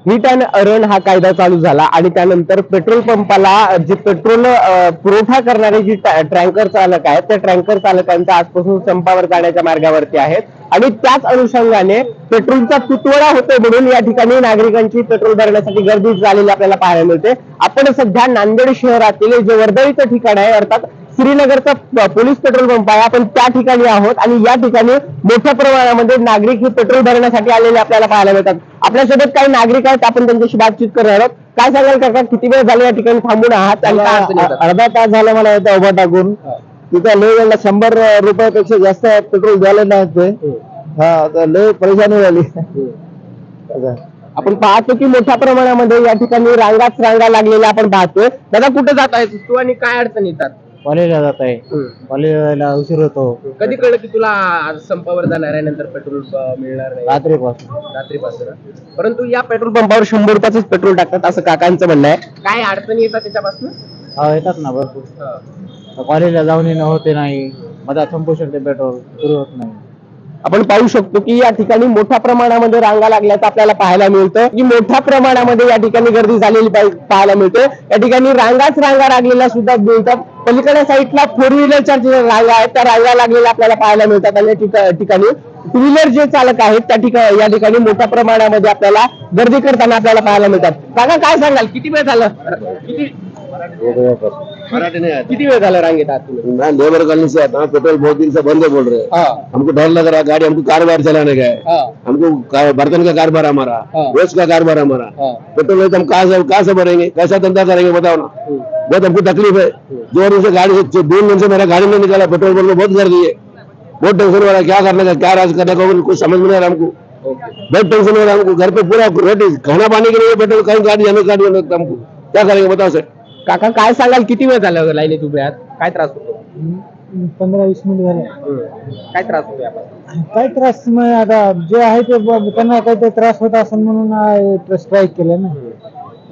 Hit and run हा कायदा चालू झाला आणि त्यानंतर पेट्रोल पंपाला जे पेट्रोल पुरवठा करणारे जे ट्रँकर चालक आहेत त्या ट्रँकर चालकांचा आजपासून संपावर जाण्याच्या मार्गावरती आहेत. आणि त्याच अनुषंगाने पेट्रोलचा तुटवडा होतोय म्हणून या ठिकाणी नागरिकांची पेट्रोल भरण्यासाठी गर्दी झालेली आपल्याला पाहायला मिळते. आपण सध्या नांदेड शहरातील जे वर्दळीचं ठिकाण आहे अर्थात श्रीनगरचा पोलीस पेट्रोल पंप आहे. आपण त्या ठिकाणी आहोत आणि या ठिकाणी मोठ्या प्रमाणामध्ये नागरिक हे पेट्रोल भरण्यासाठी आलेले आपल्याला पाहायला मिळतात. आपल्यासोबत काही नागरिक आहेत आपण त्यांच्याशी बातचीत करणार आहोत. काय सांगाल काका किती वेळ झाला या ठिकाणी थांबून आहात? अर्धा तास झाला मला इथं उभा टाकून. तिथं लय वेळेला शंभर रुपयापेक्षा जास्त पेट्रोल द्यायला नाही ते हा. तर लय परेशानी झाली. असं. आपण पाहतो की मोठ्या प्रमाणामध्ये या ठिकाणी रांगाच रांगा लागलेल्या आपण पाहतोय. दादा कुठे जात आहे तू आणि काय अडचण येतात? कॉलेजला जात आहे. कॉलेजला जायला उशीर होतो. कधी कळलं की तुला आज संपावर जाणार आहे नंतर पेट्रोल मिळणार नाही? रात्रीपासून. रात्रीपासून परंतु या पेट्रोल पंपावर शंभर रुपयाच पेट्रोल टाकतात असं काकांचं म्हणणं आहे. काय अडचणी येतात त्याच्यापासून? हा येतात ना भरपूर. कॉलेजला जाऊन येणं होते नाही. मधात संपू शकते पेट्रोल सुरू होत नाही. आपण पाहू शकतो की या ठिकाणी मोठ्या प्रमाणामध्ये रांगा लागल्याचं आपल्याला पाहायला मिळतं. की मोठ्या प्रमाणामध्ये या ठिकाणी गर्दी झालेली पाहि- पाहायला मिळते. या ठिकाणी रांगाच रांगा लागलेल्या सुद्धा मिळतात पलीकडे साईडला फोर व्हीलरच्या ज्या रांगा आहेत त्या रांगा लागलेल्या आपल्याला पाहायला मिळतात आणि ठिकाणी. टू व्हीलर जे चालक आहेत त्या ठिकाणी या ठिकाणी मोठ्या प्रमाणामध्ये आपल्याला गर्दी करताना आपल्याला पाहायला मिळतात. काका काय सांगाल? किती वेळ झालं? किती किती वेळ झाला रांगेत आहात तुम्ही? मैं लेबर कॉलोनी से आता हूँ पेट्रोल बहुत दिन से बंद है बोल रहे हैं. हा हमको डर लग रहा है गाड़ी हमको कारोबार चलाने का है. हा. हमको का- बर्तन का कारोबार हमारा हाँ। रोज का कारोबार हमारा. हा. पेट्रोल तो हम कहाँ से कहाँ से भरेंगे कैसा धंधा करेंगे बताओ ना. बहुत हमको तकलीफ़ है. दो दिन से गाड़ी से जो दो दिन से मेरा गाड़ी नहीं निकाला पेट्रोल पंप में बहुत गर्दी है बहुत टेंशन हो रहा है क्या करने का क्या राज करने का कुछ समझ में नहीं आ रहा हमको. बहुत टेंशन हो रहा है हमको घर पे पूरा रोटी खाना पानी के लिए पेट्रोल कहीं गाड़ी जाने गाड़ी जाने का हमको. क्या करेंगे बताओ सर? काका काय सांगाल? किती वेळ झाला लाईनीत उभे आहात काय त्रास होतो? पंधरा वीस मिनिट झाले. काय त्रास होतो यापासून? काय त्रास मग आता जे आहे ते ब- त्यांना काहीतरी त्रास होत असेल म्हणून स्ट्राईक केलं ना.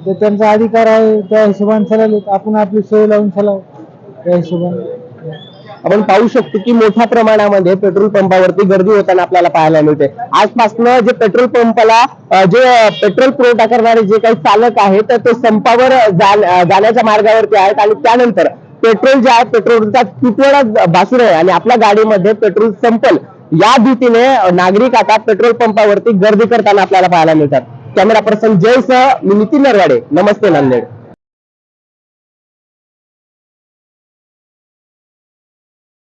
तर त्यांचा अधिकार आहे त्या हिशोबाने चालवले. आपण आपली सोय लावून चालाव त्या हिशोबाने. आपण पाहू शकतो की मोठ्या प्रमाणामध्ये पेट्रोल पंपावरती गर्दी होताना आपल्याला पाहायला मिळते. आजपासून जे पेट्रोल पंपाला जे पेट्रोल पुरवठा करणारे जे काही चालक आहेत तर ते संपावर जाण्याच्या मार्गावरती आहेत आणि त्यानंतर पेट्रोल जे आहे पेट्रोलचा तुटवडा भासूर आहे आणि आपल्या गाडीमध्ये पेट्रोल संपल. या भीतीने नागरिक आता पेट्रोल पंपावरती गर्दी करताना आपल्याला पाहायला मिळतात. कॅमेरा पर्सन जयसह मी नितीन नरवाडे. नमस्ते नांदेड.